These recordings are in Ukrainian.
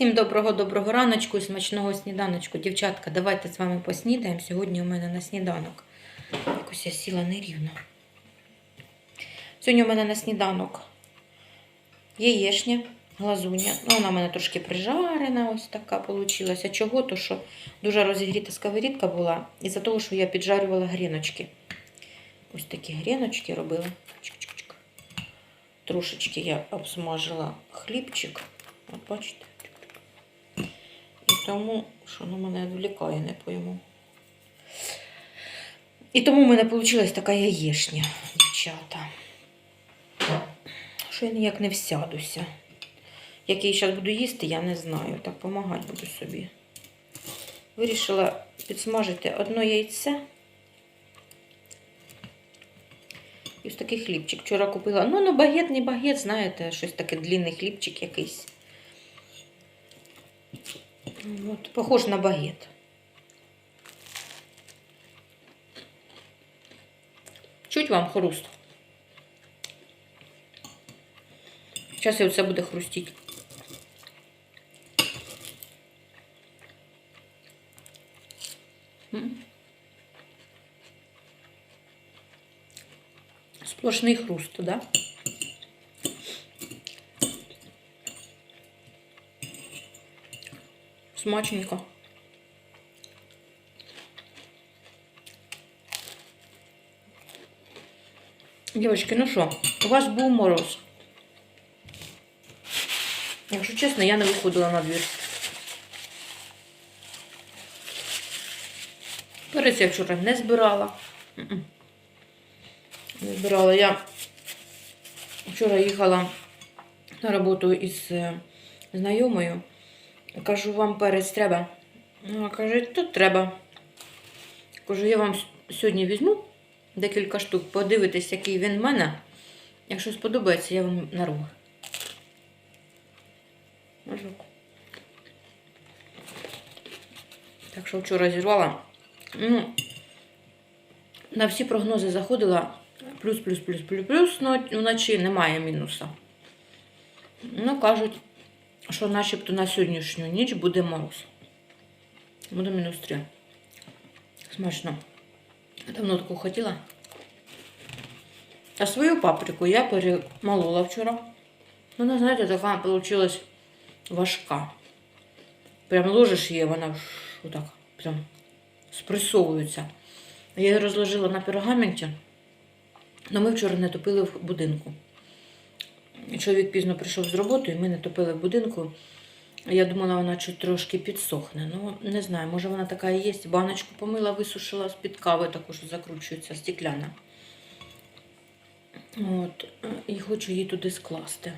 Всім доброго-доброго раночку і смачного сніданочку. Дівчатка, давайте з вами поснідаємо. Сьогодні у мене на сніданок. Якось я сіла нерівно. Сьогодні у мене на сніданок яєшня, глазуня. Ну, вона у мене трошки прижарена, ось така вийшла. Чого? То що дуже розігріта сковорідка була, із-за того, що я піджарювала гріночки. Ось такі гріночки робила. Трошечки я обсмажила хлібчик. От бачите. І тому, що воно мене відвлікає, не пойму. І тому в мене вийшла така яєшня, дівчата. Що я ніяк не всядуся. Як я її зараз буду їсти, я не знаю. Так допомагати буду собі. Вирішила підсмажити одно яйце. І ось такий хлібчик. Вчора купила. Ну, ну багет, не багет, знаєте, щось таке длинний хлібчик якийсь. От, похож на багет. Чуть вам хруст. Зараз оце буде хрустіть. М. Сплошний хруст, да? Смачненько. Дівчатки, ну що, у вас був мороз. Якщо чесно, я не виходила на двір. Перець я вчора не збирала. Не збирала. Я вчора їхала на роботу із е, Кажу, вам перець треба. Вона каже, тут треба. Кажу, я вам сьогодні візьму декілька штук, подивитись, який він в мене. Якщо сподобається, я вам нарву. Можу. Так що вчора зірвала. Ну, на всі прогнози заходила. Плюс, плюс, плюс, плюс, плюс, ну вночі немає мінуса. Ну, кажуть, що начебто на сьогоднішню ніч буде мороз. Буде мінус 3. Смачно. Давно таку хотіла. А свою паприку я перемолола вчора. Вона, знаєте, така вийшла важка. Прям ложиш її, вона отак прям спресовується. Я її розложила на пергаменті. але ми вчора не топили в будинку. Чоловік пізно прийшов з роботи, і ми не топили в будинку. Я думала, вона чуть трошки підсохне. Ну, не знаю, може вона така і є. Баночку помила, висушила з-під кави, таку, що закручується, стекляна. От, і хочу її туди скласти.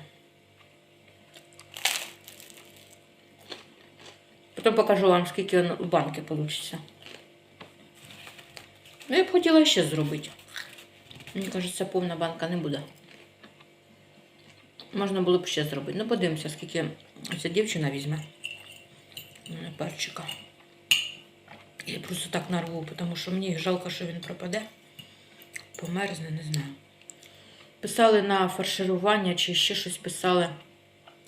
Потім покажу вам, скільки в банки вийде. Ну, я б хотіла ще зробити. Мені кажеться, повна банка не буде. Можна було б ще зробити. Ну, подивимося, скільки ця дівчина візьме. Перчика. Я просто так нарву, тому що мені жалко, що він пропаде. Померзне, не знаю. Писали на фарширування чи ще щось писали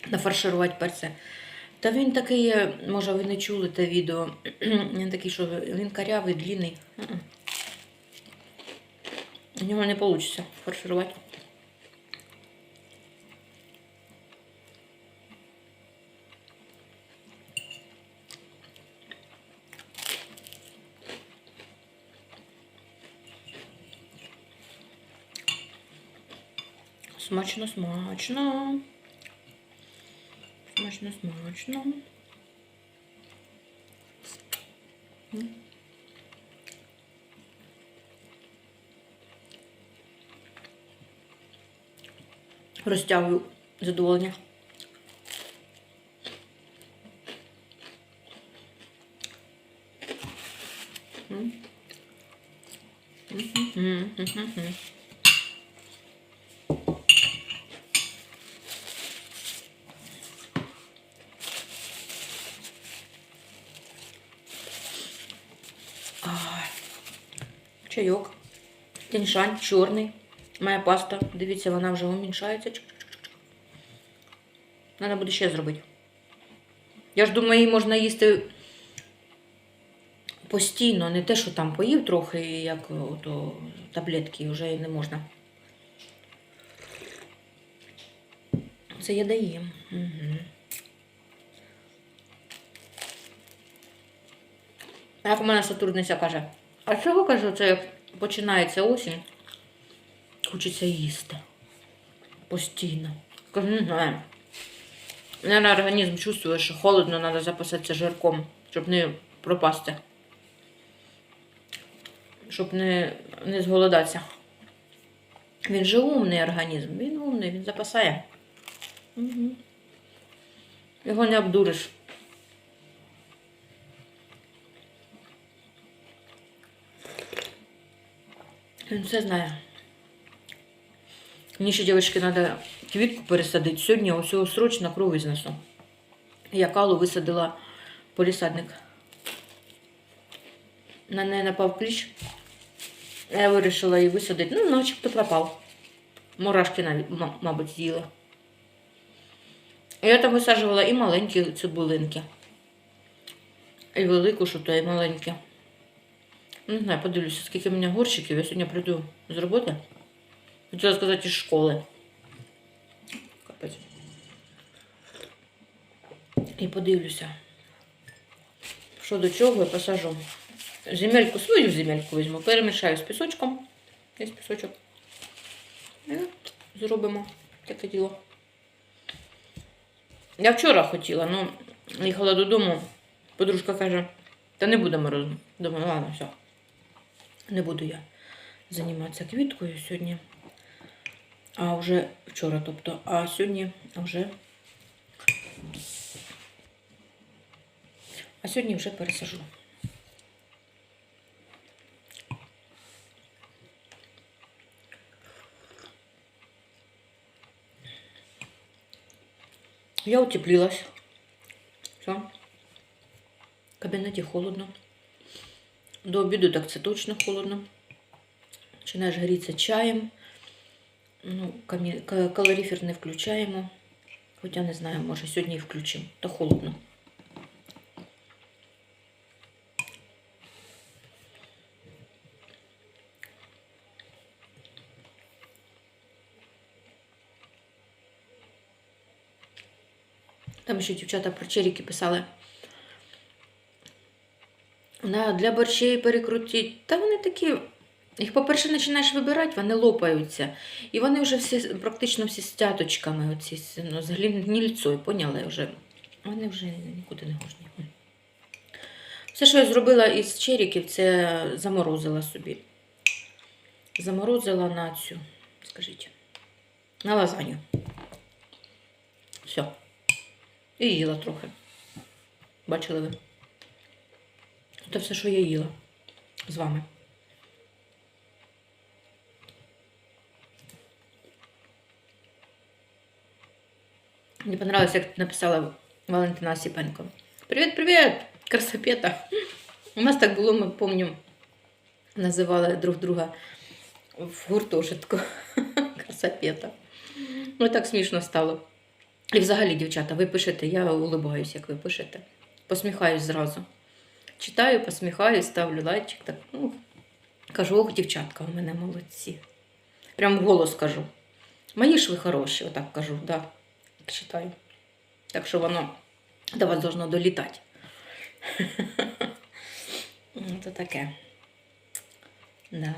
нафарширувати перце. Та він такий, може, ви не чули те відео. Він такий, що він карявий, длинний. М-м. У нього не вийде фарширувати. Смачно, смачно. Смачно, смачно. Розтягую задоволення. М. Мгм, мгм, Чайок. Тіншань чорний. Моя паста. Дивіться, вона вже уміншається. Треба буде ще зробити. Я ж думаю, її можна їсти постійно, не те, що там поїв трохи, як ото таблетки, вже не можна. Це я доїм. Угу. Як у мене Сатурниця каже, а чого каже, це як починається осінь, хочеться їсти. Постійно. Кажу, не знаю. Наверное, організм чувствує, що холодно, треба запасатися жирком, щоб не пропасти. Щоб не, не зголодатися. Він же умний організм, він умний, він запасає. Угу. Його не обдуриш. Він все знає. Мені ще, дівчатки, треба квітку пересадити. Сьогодні ось його срочно кров знесу. Я калу висадила полісадник. На неї напав кліщ. Я вирішила її висадити. Ну, начебто пропав. Мурашки навіть, мабуть, з'їли. Я там висаджувала і маленькі цибулинки. І велику, що то, і маленькі. Не знаю, подивлюся, скільки в мене горщиків. Я сьогодні прийду з роботи. Хотіла сказати, із школи. Капець. І подивлюся. Що до чого я посажу. Земельку, свою земельку візьму, перемішаю з пісочком. Є пісочок. І зробимо таке діло. Я вчора хотіла, ну, їхала додому. Подружка каже, та не буде морозу. Думаю, ладно, все. Не буду я займатися квіткою сьогодні. А вже вчора, тобто, а сьогодні вже. А сьогодні вже пересажу. Я утеплилась. Все. В кабінеті холодно. До обіду так це точно холодно. Починаєш грітися чаєм. Ну, калорифер не включаємо. Хоча не знаю, може сьогодні і включимо. Та холодно. Там ще дівчата про черіки писали. Для борщей перекрутіть. Та вони такі. Їх, по-перше, починаєш вибирати, вони лопаються. І вони вже всі, практично всі з цяточками, оці, ну, з гнільцою, поняли вже. Вони вже нікуди не можні. Все, що я зробила із черіків, це заморозила собі. Заморозила на цю, скажіть, на лазанью. Все. І їла трохи. Бачили ви? Це все, що я їла з вами. Мені понравилось, як написала Валентина Осіпенко. Привіт, привіт! Красопета! У нас так було, ми пам'ятаю, називали друг друга в гуртожитку. Красопета. Ну, так смішно стало. І взагалі, дівчата, ви пишете, я улибаюсь, як ви пишете. Посміхаюсь зразу. Читаю, посміхаюсь, ставлю лайчик. Так, ну, кажу, ох, дівчатка, у мене молодці. Прям голос кажу. Мої ж ви хороші, отак кажу, да. Читаю. Так що воно до вас должно долітати. То таке. Да.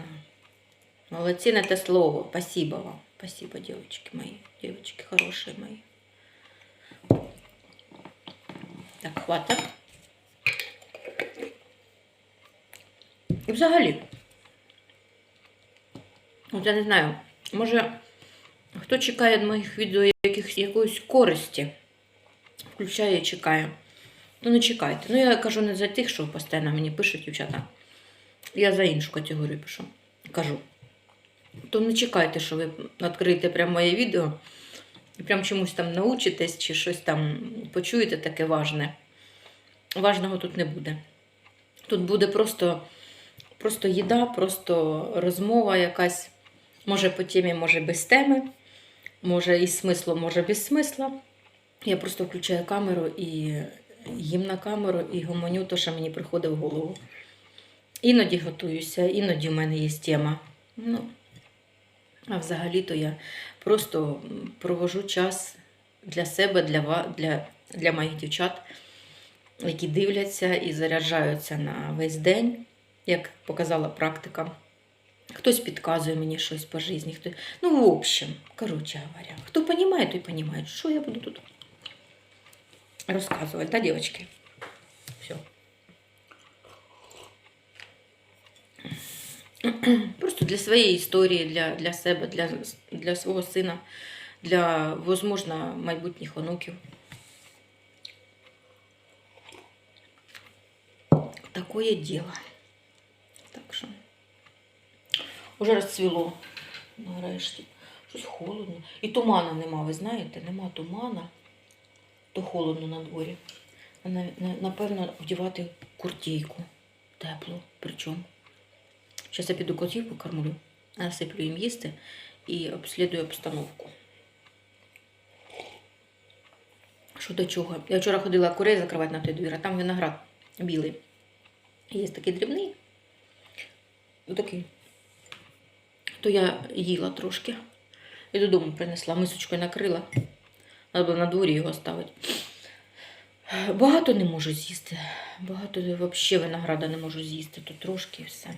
Молодці на те слово. Спасибо вам. Спасибо, девочки мои. Девочки хорошие мои. Так, хватить. І взагалі. От я не знаю, може, хто чекає від моїх відео якихось, якоїсь користі, включає і чекає. Ну, не чекайте. Ну, я кажу не за тих, що постійно мені пишуть дівчата. Я за іншу категорію пишу. Кажу. То не чекайте, що ви відкриєте прямо моє відео і прям чомусь там научитесь чи щось там почуєте таке важне. Важного тут не буде. Тут буде просто, просто їда, просто розмова якась. Може по темі, може без теми, може із смислом, може без смисла. Я просто включаю камеру і їм на камеру і гомоню то, що мені приходить в голову. Іноді готуюся, іноді в мене є тема. Ну, а взагалі-то я просто провожу час для себе, для, для, для моїх дівчат, які дивляться і заряджаються на весь день, як показала практика. Хтось підказує мені щось по житті, хто... Ну, в общем, короче говоря, хто розуміє, той розуміє, що я буду тут розказувати, да, дівчатки? Все. Просто для своєї історії, для, для себе, для, для свого сина, для, возможно, майбутніх онуків. Такое діло. Уже розцвіло нарешті. Щось холодно. І тумана нема, ви знаєте, нема тумана, то холодно на дворі. Напевно, вдівати куртійку теплу. Причому. Зараз я піду котів покормлю, насиплю їм їсти і обслідую обстановку. Що до чого? Я вчора ходила курей закривати на той двір, а там виноград білий. Є такий дрібний. Отакий. То я їла трошки. І додому принесла, мисочкою накрила. Треба на дворі його ставити. Багато не можу з'їсти. Багато взагалі винограда не можу з'їсти. Тут трошки і все.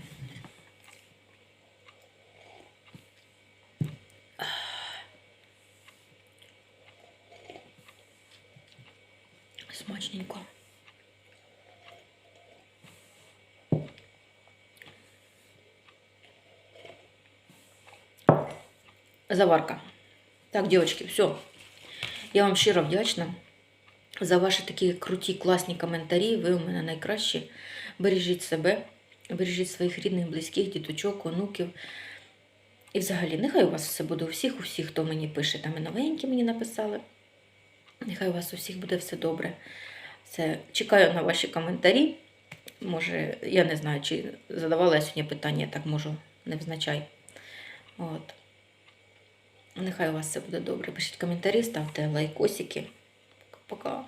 Смачненько. Заварка. Так, девочки, все. Я вам щиро вдячна за ваші такі круті, класні коментарі. Ви у мене найкращі. Бережіть себе, бережіть своїх рідних, близьких, діточок, онуків. І взагалі, нехай у вас все буде у всіх, у всіх, хто мені пише, там і новенькі мені написали. Нехай у вас у всіх буде все добре. Це чекаю на ваші коментарі. Може, я не знаю, чи задавала я сьогодні питання, я так можу, невзначай. От. Нехай у вас все буде добре. Пишіть коментарі, ставте лайкосики. Пока.